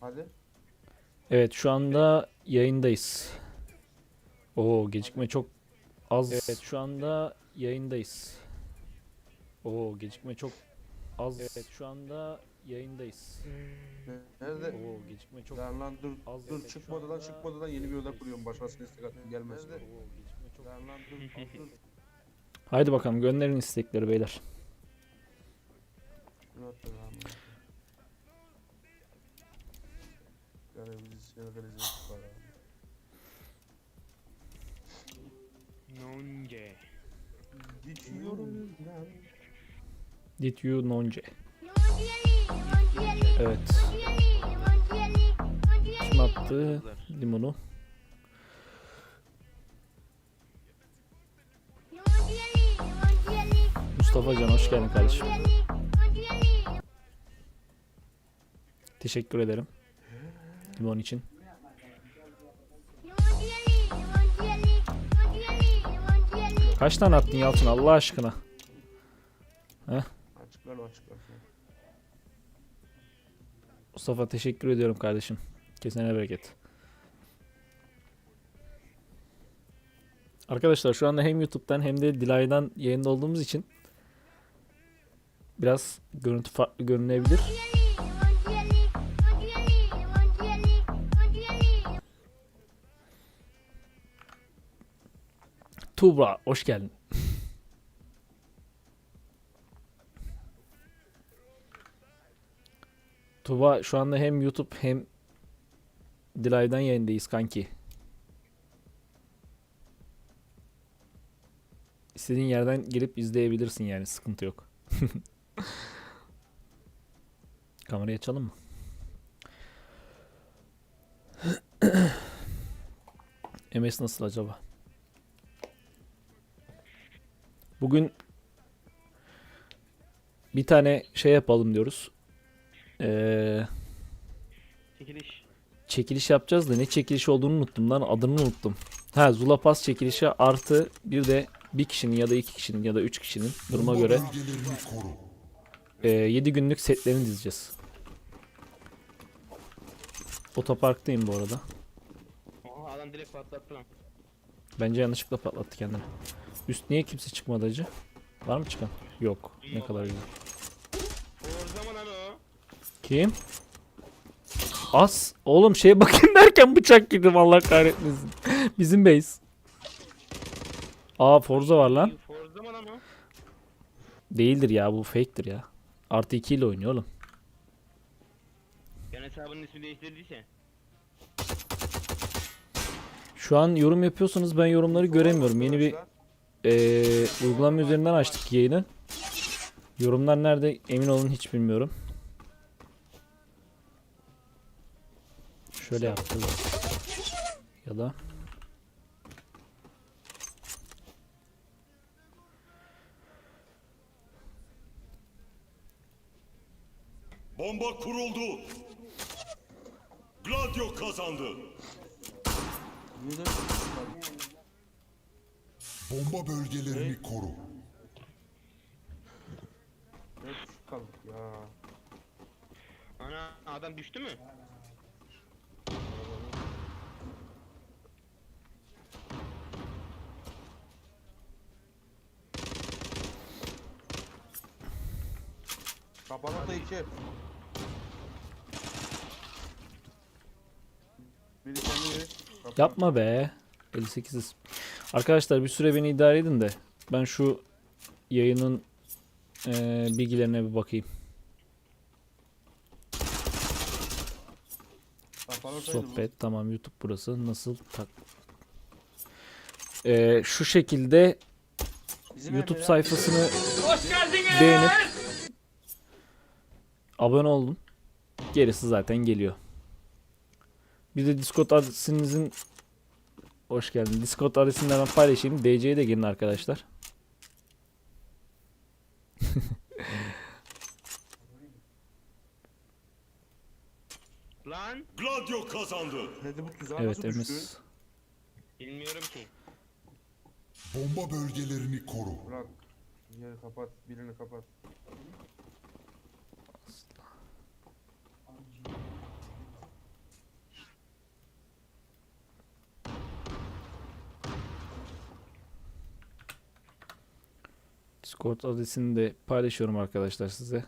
Hadi. Evet şu anda yayındayız. Oo gecikme çok az. Evet şu anda yayındayız. Oo gecikme çok az. Evet şu anda yayındayız. Nerede? Oo gecikme çok Lan lan dur. az. Dur Evet, çıkmadan anda çıkmadan yeni bir oda kuruyorum. Başkasının istek attım gelmesin. Oo, gecikme çok- Lan lan dur. dur. Haydi bakalım gönderin istekleri beyler. Çıkar abi. Nonce. Geçiyorum lan. Did you nonce? Evet. Kim attı limonu? Mustafa Can hoş geldin kardeşim. Teşekkür ederim. Limon için. Kaç tane attın Yalçın Allah aşkına? Açıklar. Mustafa teşekkür ediyorum kardeşim. Kesene bereket. Arkadaşlar şu anda hem YouTube'dan hem de Dilay'dan yayında olduğumuz için biraz görüntü farklı görünebilir. Tuğba hoş geldin. Tuğba şu anda hem YouTube hem Dilay'dan yayındayız kanki. İstediğin yerden gelip izleyebilirsin yani sıkıntı yok. Kamerayı açalım mı? MS nasıl acaba? Bugün bir tane şey yapalım diyoruz. Ee, Çekiliş. çekiliş yapacağız da ne çekiliş olduğunu unuttum lan adını unuttum. Ha Zula Pass çekilişi artı bir de bir kişinin ya da iki kişinin ya da üç kişinin duruma göre koru. 7 günlük setlerini dizeceğiz. Otoparktayım bu arada. Aha adam direkt patlattı lan. Bence yanlışlıkla patlattı kendini. Üst niye kimse çıkmadı acı? Var mı çıkan? Yok. Ne kadar güzel. Kim? As. Oğlum şeye bakayım derken bıçak girdim Allah kahretmesin. Bizim base. Aa Forza var lan. Değildir ya bu fake'tir ya. Artı 2 ile oynuyor oğlum. Yani hesabının ismi değiştirdiyse. Şu an yorum yapıyorsanız ben yorumları göremiyorum. Yeni bir eee, uygulama üzerinden açtık yayını. Yorumlar nerede emin olun hiç bilmiyorum. Şöyle yapacağız. Ya da Bomba kuruldu. Gladio kazandı. Niye de Bomba bölgelerini koru. Ne kaldık ya. Ana adam düştü mü? Kapanık da iki. Biri kendi biri. Kapanık. yapma be. 58'iz. Arkadaşlar bir süre beni idare edin de ben şu yayının eee, bilgilerine bir bakayım. Sohbet tamam YouTube burası nasıl tak Eee, şu şekilde Bizim YouTube sayfasını beğenip abone olun. Gerisi zaten geliyor. Bir de Discord adresinizin hoş geldin. Discord adresini de ben paylaşayım. DC'ye de girin arkadaşlar. Lan Gladio kazandı. Hadi bu tuzağa Evet nasıl düştü? Bilmiyorum ki. Bomba bölgelerini koru. Bırak. Yeri kapat. Birini kapat. Discord adresini de paylaşıyorum arkadaşlar size.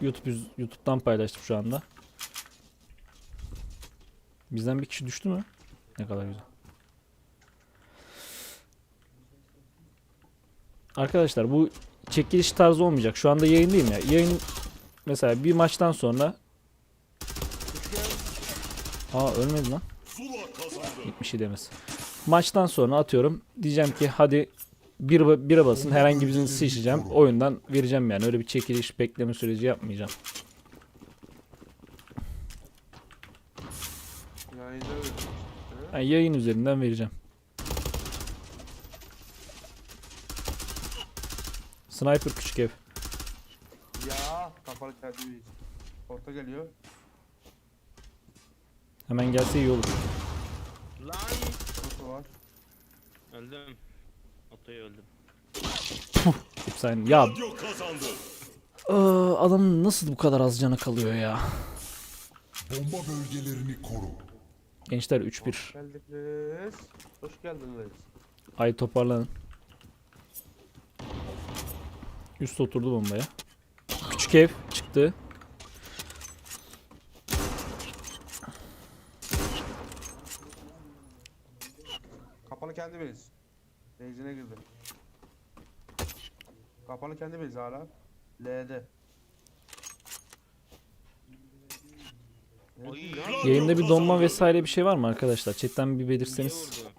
YouTube YouTube'dan paylaştım şu anda. Bizden bir kişi düştü mü? Ne kadar güzel. Arkadaşlar bu çekiliş tarzı olmayacak. Şu anda yayındayım ya. Yayın mesela bir maçtan sonra Aa ölmedi lan. Zula kazandı. 70 demez. Maçtan sonra atıyorum. Diyeceğim ki hadi bir bire basın herhangi birini seçeceğim. Oyundan vereceğim yani. Öyle bir çekiliş bekleme süreci yapmayacağım. Yani yayın üzerinden vereceğim. Sniper küçük ev. Ya kapalı bir Orta geliyor. Hemen gelse iyi olur. Lan. Orta var. Öldüm. Otoyu öldüm. Sen ya Radyo kazandı. ıı, adam nasıl bu kadar az canı kalıyor ya? Bomba bölgelerini koru. Gençler 3-1. Geldiniz. Hoş geldiniz. Ay toparlanın. Üst oturdu bombaya. Küçük ev çıktı. Kapalı kendi base. Base'ine girdi. Kapalı kendi base hala. L'de. Ne diyor Yayında bir donma vesaire bir şey var mı arkadaşlar? Chatten bir vurdu?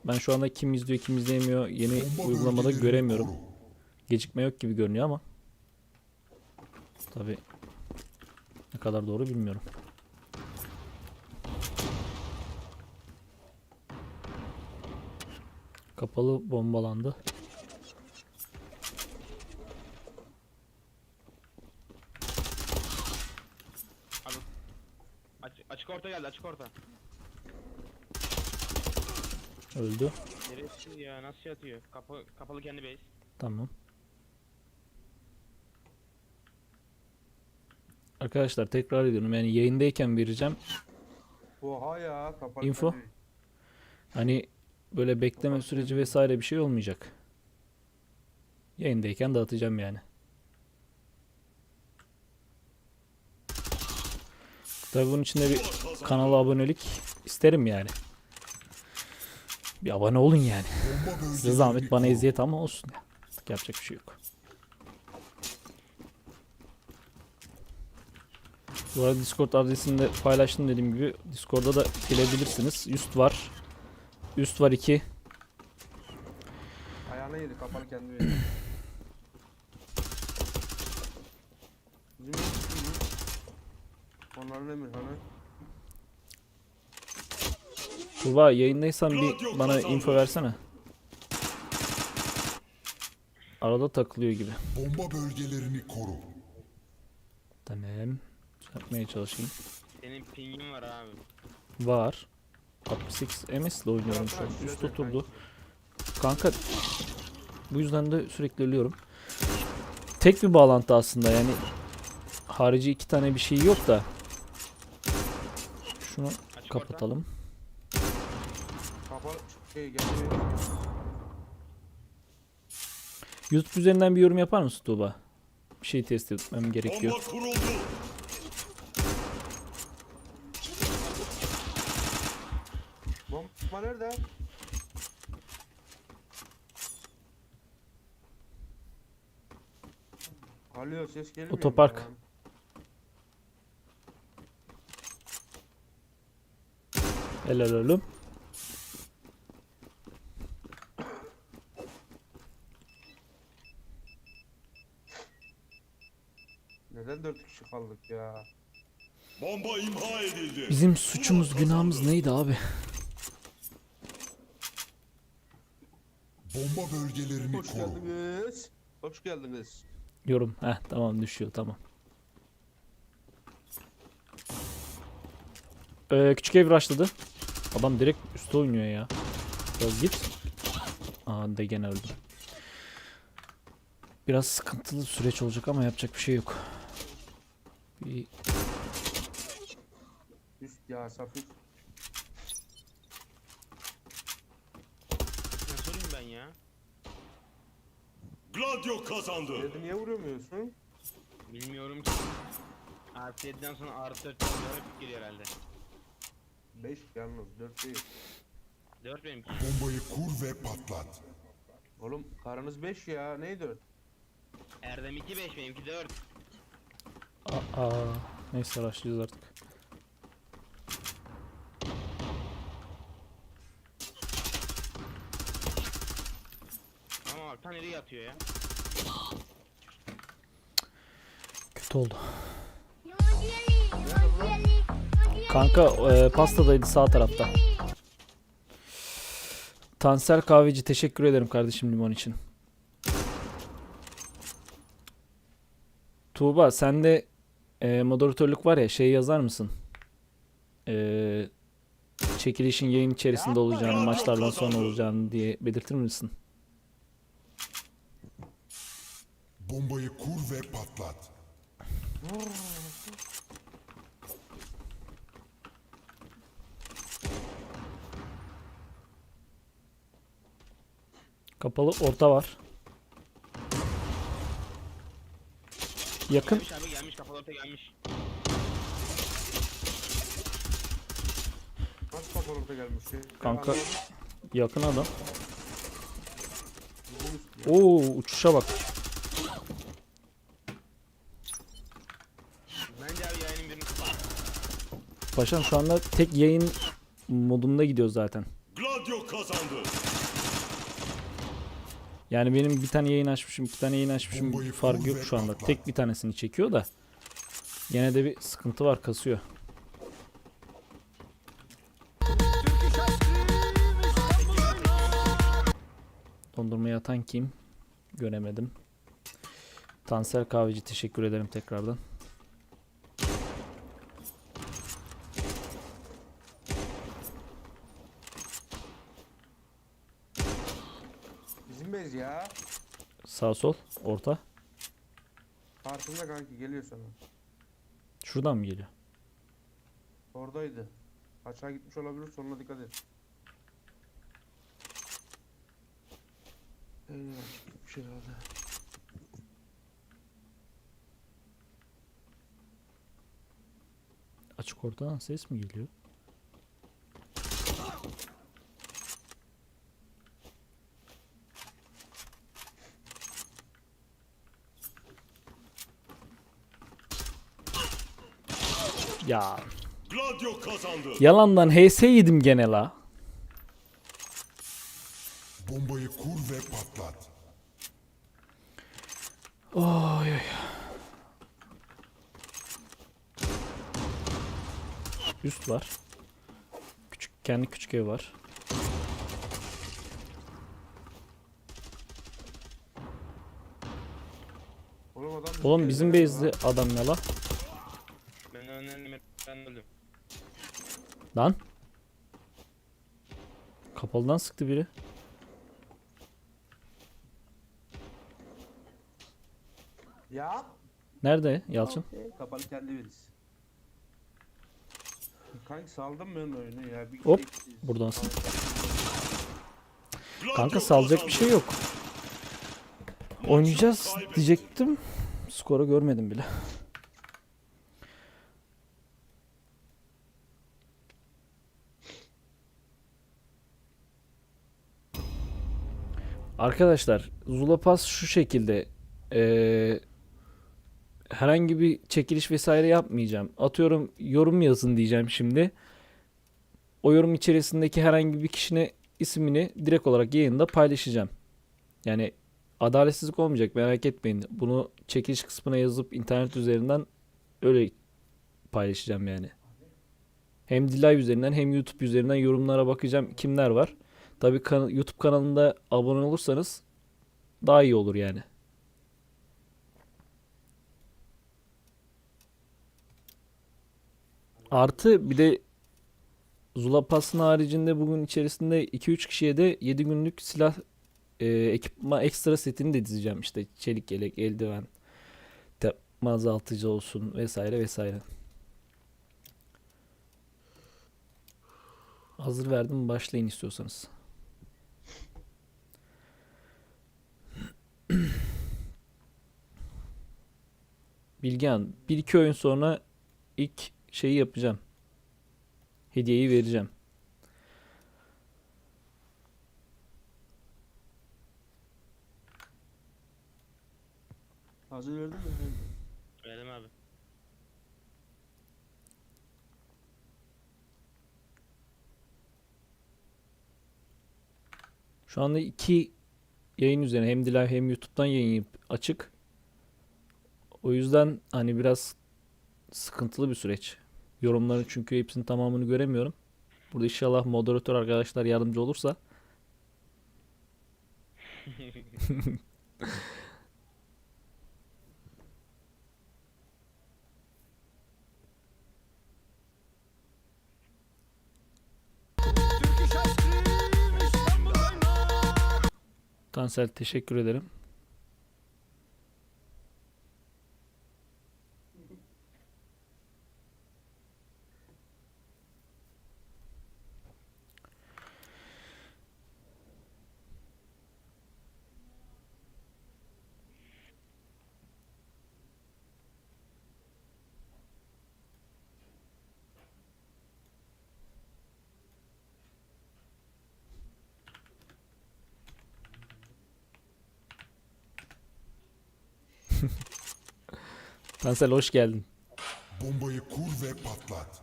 Ben şu anda kim izliyor kim izleyemiyor yeni uygulamada göremiyorum. Gecikme yok gibi görünüyor ama. Tabi ne kadar doğru bilmiyorum. Kapalı bombalandı. Aç, açık orta geldi açık orta. Öldü. Neresi ya nasıl yatıyor? Kapı, kapalı kendi base. Tamam. Arkadaşlar tekrar ediyorum yani yayındayken vereceğim. Oha ya kapalı Info. Hani böyle bekleme süreci vesaire bir şey olmayacak. Yayındayken dağıtacağım yani. Tabii bunun için de bir kanala abonelik isterim yani. Bir abone olun yani. Size zahmet bana eziyet ama olsun ya. Yapacak bir şey yok. Bu arada Discord adresini de paylaştım dediğim gibi. Discord'da da gelebilirsiniz. Üst var. Üst var 2. Ayağına yedi kapalı kendi base. Bizim iyi. Onların Emirhan'ı. Tuğba yayındaysan bir bana info versene. Arada takılıyor gibi. Bomba bölgelerini koru. Tamam. Yapmaya çalışayım. Senin pingin var abi. Var. 68 MS ile oynuyorum şu an. Üst oturdu. Kanka bu yüzden de sürekli ölüyorum. Tek bir bağlantı aslında yani harici iki tane bir şey yok da. Şunu kapatalım. Kapalı şey geldi. YouTube üzerinden bir yorum yapar mısın Tuğba? Bir şey test etmem gerekiyor. Bomba nerede? Alo ses geliyor. Otopark. Helal oğlum. Neden dört kişi kaldık ya? Bomba imha edildi. Bizim suçumuz günahımız neydi abi? Bomba bölgelerini Hoş koru. geldiniz. Hoş geldiniz. Yorum. Heh tamam düşüyor tamam. Ee, küçük ev rushladı. Adam direkt üstte oynuyor ya. Biraz git. Aa de gene öldüm. Biraz sıkıntılı süreç olacak ama yapacak bir şey yok. Bir Üst ya safir. Ne sorayım ben ya? Gladio kazandı. Dedi niye vuramıyorsun? Bilmiyorum ki. Artı 7'den sonra artı 4 4 geliyor herhalde. 5 yalnız 4 değil. 4 benimki. Bombayı kur ve patlat. Oğlum karınız 5 ya. Ney 4? Erdem 2 5 benimki 4. Aa, neyse başlayacağız artık. Nereye atıyor ya? Kötü oldu. Kanka e, pastadaydı sağ tarafta. Tansel kahveci teşekkür ederim kardeşim limon için. Tuğba sende e, moderatörlük var ya şey yazar mısın? E, çekilişin yayın içerisinde olacağını, maçlardan sonra olacağını diye belirtir misin? Bombayı kur ve patlat. Kapalı orta var. Yakın Gelmiş abi gelmiş kapalı orta gelmiş. Nasıl kapalı orta gelmiş? Kanka. yakın adam. Oo uçuşa bak. Bence abi yayının birini kapat. Paşam şu anda tek yayın modunda gidiyor zaten. Gladio kazandı. Yani benim bir tane yayın açmışım, iki tane yayın açmışım Bombayı farkı kur yok şu anda. Tek bir tanesini çekiyor da. Gene de bir sıkıntı var, kasıyor. Dondurmayı atan kim? Göremedim. Tansel Kahveci teşekkür ederim tekrardan. Bizim bez ya. Sağ sol, orta. Karşında kanki geliyor sana. Şuradan mı geliyor? Oradaydı. Aşağı gitmiş olabilir sonuna dikkat et. Gitmiş herhalde. Açık ortadan ses mi geliyor? Ya Gladio kazandı. yalandan HS yedim gene la. Bombayı kur ve patlat. Oy oy. Üst var. Küçük kendi küçük ev var. Oğlum bizim base'de adam ne la? Ben önemli ben öldüm. Lan. Kapalıdan sıktı biri. Ya. Nerede Yalçın? Okey, Kapalı kendi veririz. Kanki saldım ben oyunu ya. Bir Hop, eksiz. buradansın. Gladio Kanka salacak bir şey yok. Oynayacağız diyecektim. Skoru görmedim bile. Arkadaşlar Zula Pass şu şekilde eee, herhangi bir çekiliş vesaire yapmayacağım. Atıyorum yorum yazın diyeceğim şimdi. O yorum içerisindeki herhangi bir kişinin ismini direkt olarak yayında paylaşacağım. Yani adaletsizlik olmayacak merak etmeyin. Bunu çekiliş kısmına yazıp internet üzerinden öyle paylaşacağım yani. Hem Dilay üzerinden hem YouTube üzerinden yorumlara bakacağım kimler var. Tabii kan- YouTube kanalında abone olursanız daha iyi olur yani. Artı bir de Zula Pass'ın haricinde bugün içerisinde 2-3 kişiye de 7 günlük silah e, ekipman ekstra setini de dizeceğim işte çelik yelek, eldiven, tepma azaltıcı olsun vesaire vesaire. Hazır verdim başlayın istiyorsanız. Bilgehan bir iki oyun sonra ilk şeyi yapacağım. Hediyeyi vereceğim. Hazır verdin mi? Verdim abi. Şu anda iki yayın üzerine hem Dilay hem YouTube'dan yayın yap- açık. O yüzden hani biraz sıkıntılı bir süreç. Yorumların çünkü hepsinin tamamını göremiyorum. Burada inşallah moderatör arkadaşlar yardımcı olursa. Tansel teşekkür ederim. Tansel hoş geldin. Bombayı kur ve patlat.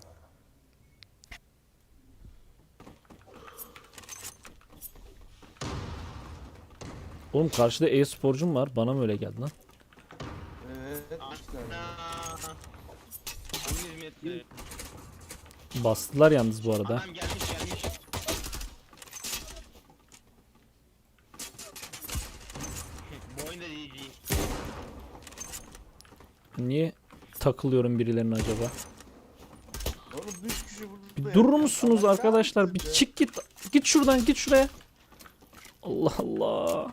Oğlum karşıda e-sporcum var. Bana mı öyle geldi lan? Evet. Ana. Hizmetleri? Bastılar yalnız bu arada. Adam gelmiş gelmiş. Bu oyunda değil değil. Niye takılıyorum birilerine acaba? Bir durur musunuz arkadaşlar? Bir çık git. Git şuradan git şuraya. Allah Allah.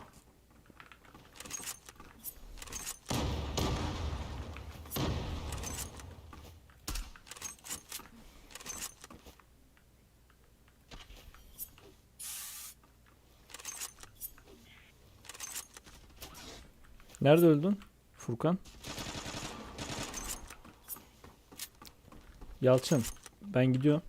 Nerede öldün? Furkan? Yalçın. Ben gidiyorum.